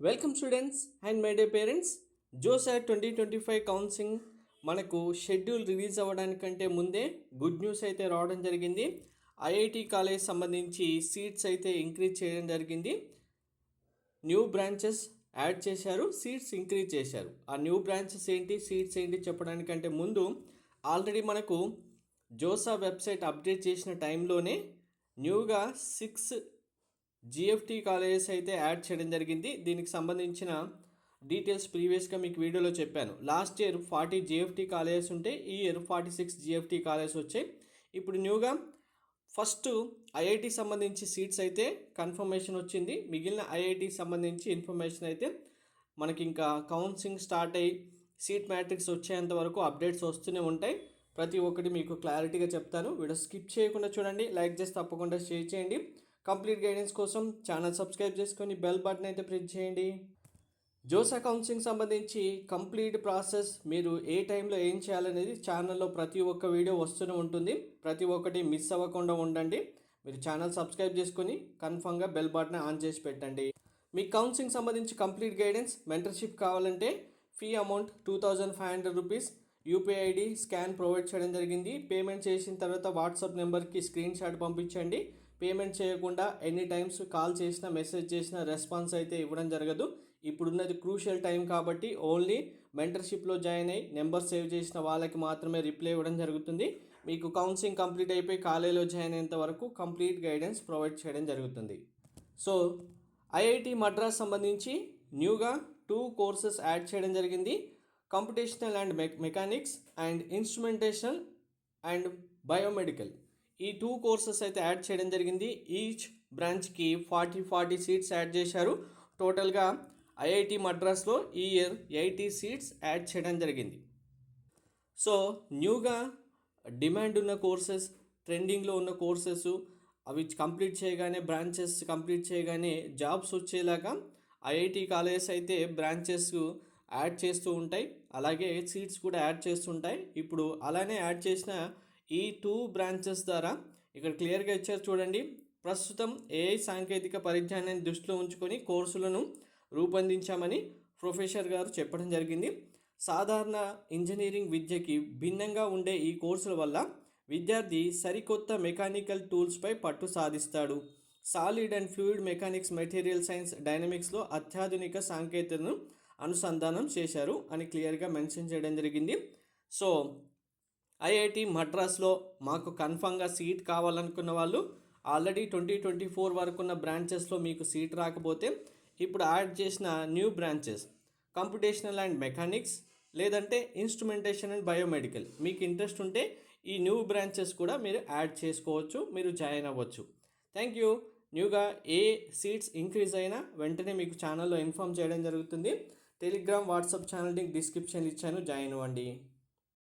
Welcome students and my dear parents JoSAA twenty twenty five counselling మనకు schedule release అవ్వడానికంటే ముందే good news అయితే రావడం జరిగింది. ఐఐటి కాలేజ్ సంబంధించి సీట్స్ అయితే ఇంక్రీజ్ చేయడం జరిగింది. న్యూ బ్రాంచెస్ యాడ్ చేశారు సీట్స్ ఇంక్రీజ్ చేశారు. ఆ న్యూ బ్రాంచెస్ ఏంటి సీట్స్ ఏంటి చెప్పడానికంటే ముందు ఆల్రెడీ మనకు జోసా వెబ్సైట్ అప్డేట్ చేసిన టైంలోనే న్యూగా సిక్స్ జిఎఫ్టీ కాలేజెస్ అయితే యాడ్ చేయడం జరిగింది. దీనికి సంబంధించిన డీటెయిల్స్ ప్రీవియస్గా మీకు వీడియోలో చెప్పాను. Last year forty GFT colleges ఉంటే ఈ year forty six GFT colleges వచ్చాయి. ఇప్పుడు న్యూగా ఫస్ట్ ఐఐటి సంబంధించి సీట్స్ అయితే కన్ఫర్మేషన్ వచ్చింది. మిగిలిన ఐఐటి సంబంధించి ఇన్ఫర్మేషన్ అయితే మనకి ఇంకా కౌన్సిలింగ్ స్టార్ట్ అయ్యి సీట్ మ్యాట్రిక్స్ వచ్చేంత వరకు అప్డేట్స్ వస్తూనే ఉంటాయి. ప్రతి ఒక్కటి మీకు క్లారిటీగా చెప్తాను. వీడియో స్కిప్ చేయకుండా చూడండి. లైక్ చేసి తప్పకుండా షేర్ చేయండి. కంప్లీట్ గైడెన్స్ కోసం ఛానల్ సబ్స్క్రైబ్ చేసుకొని బెల్ బటన్ అయితే ప్రెస్ చేయండి. జోసా కౌన్సిలింగ్ సంబంధించి కంప్లీట్ ప్రాసెస్ మీరు ఏ టైంలో ఏం చేయాలనేది ఛానల్లో ప్రతి ఒక్క వీడియో వస్తూనే ఉంటుంది. ప్రతి ఒక్కటి మిస్ అవ్వకుండా ఉండండి. మీరు ఛానల్ సబ్స్క్రైబ్ చేసుకొని కన్ఫామ్గా బెల్ బటన్ ఆన్ చేసి పెట్టండి. మీ కౌన్సిలింగ్ సంబంధించి కంప్లీట్ గైడెన్స్ మెంటర్షిప్ కావాలంటే fee amount two thousand five hundred rupees UPI ID scan provide చేయడం జరిగింది. పేమెంట్ చేసిన తర్వాత వాట్సాప్ నెంబర్కి స్క్రీన్ షాట్ పంపించండి. పేమెంట్ చేయకుండా ఎనీ టైమ్స్ కాల్ చేసినా మెసేజ్ చేసినా రెస్పాన్స్ అయితే ఇవ్వడం జరగదు. ఇప్పుడున్నది క్రూషియల్ టైం కాబట్టి ఓన్లీ మెంటర్షిప్లో జాయిన్ అయ్యి నెంబర్ సేవ్ చేసిన వాళ్ళకి మాత్రమే రిప్లై ఇవ్వడం జరుగుతుంది. మీకు కౌన్సిలింగ్ కంప్లీట్ అయిపోయి కాలేజీలో జాయిన్ అయ్యేంత వరకు కంప్లీట్ గైడెన్స్ ప్రొవైడ్ చేయడం జరుగుతుంది. సో ఐఐటి మద్రాస్ సంబంధించి న్యూగా టూ కోర్సెస్ యాడ్ చేయడం జరిగింది. Computational and mech mechanics and instrumentational and biomedical. ఈ టూ కోర్సెస్ అయితే యాడ్ చేయడం జరిగింది. ఈచ్ బ్రాంచ్కి ఫార్టీ ఫార్టీ సీట్స్ యాడ్ చేశారు. టోటల్గా ఐఐటి మద్రాస్లో ఈ ఇయర్ ఎయిటీ సీట్స్ యాడ్ చేయడం జరిగింది. సో న్యూగా డిమాండ్ ఉన్న కోర్సెస్ ట్రెండింగ్లో ఉన్న కోర్సెస్ అవి కంప్లీట్ చేయగానే బ్రాంచెస్ కంప్లీట్ చేయగానే జాబ్స్ వచ్చేలాగా ఐఐటి కాలేజెస్ అయితే బ్రాంచెస్ యాడ్ చేస్తూ ఉంటాయి. అలాగే సీట్స్ కూడా యాడ్ చేస్తుంటాయి ఇప్పుడు అలానే యాడ్ చేసిన ఈ టూ బ్రాంచెస్ ద్వారా ఇక్కడ క్లియర్గా ఇచ్చారు చూడండి. ప్రస్తుతం ఏఐ సాంకేతిక పరిజ్ఞానాన్ని దృష్టిలో ఉంచుకొని కోర్సులను రూపొందించామని ప్రొఫెసర్ గారు చెప్పడం జరిగింది. సాధారణ ఇంజనీరింగ్ విద్యకి భిన్నంగా ఉండే ఈ కోర్సుల వల్ల విద్యార్థి సరికొత్త మెకానికల్ టూల్స్పై పట్టు సాధిస్తాడు. Solid and fluid mechanics material science డైనమిక్స్లో అత్యాధునిక సాంకేతికతను అనుసంధానం చేశారు అని క్లియర్గా మెన్షన్ చేయడం జరిగింది. సో ఐఐటి మద్రాస్లో మాకు కన్ఫామ్గా సీట్ కావాలనుకున్న వాళ్ళు ఆల్రెడీ ట్వంటీ ట్వంటీ ఫోర్ వరకు ఉన్న బ్రాంచెస్లో మీకు సీట్ రాకపోతే ఇప్పుడు యాడ్ చేసిన new branches computational and mechanics లేదంటే ఇన్స్ట్రుమెంటేషన్ అండ్ బయోమెడికల్. మీకు ఇంట్రెస్ట్ ఉంటే ఈ న్యూ బ్రాంచెస్ కూడా మీరు యాడ్ చేసుకోవచ్చు మీరు జాయిన్ అవ్వచ్చు. Thank you. న్యూగా ఏ సీట్స్ ఇంక్రీజ్ అయినా వెంటనే మీకు ఛానల్లో ఇన్ఫామ్ చేయడం జరుగుతుంది. Telegram WhatsApp channel link description ఇచ్చాను. జాయిన్ అవ్వండి.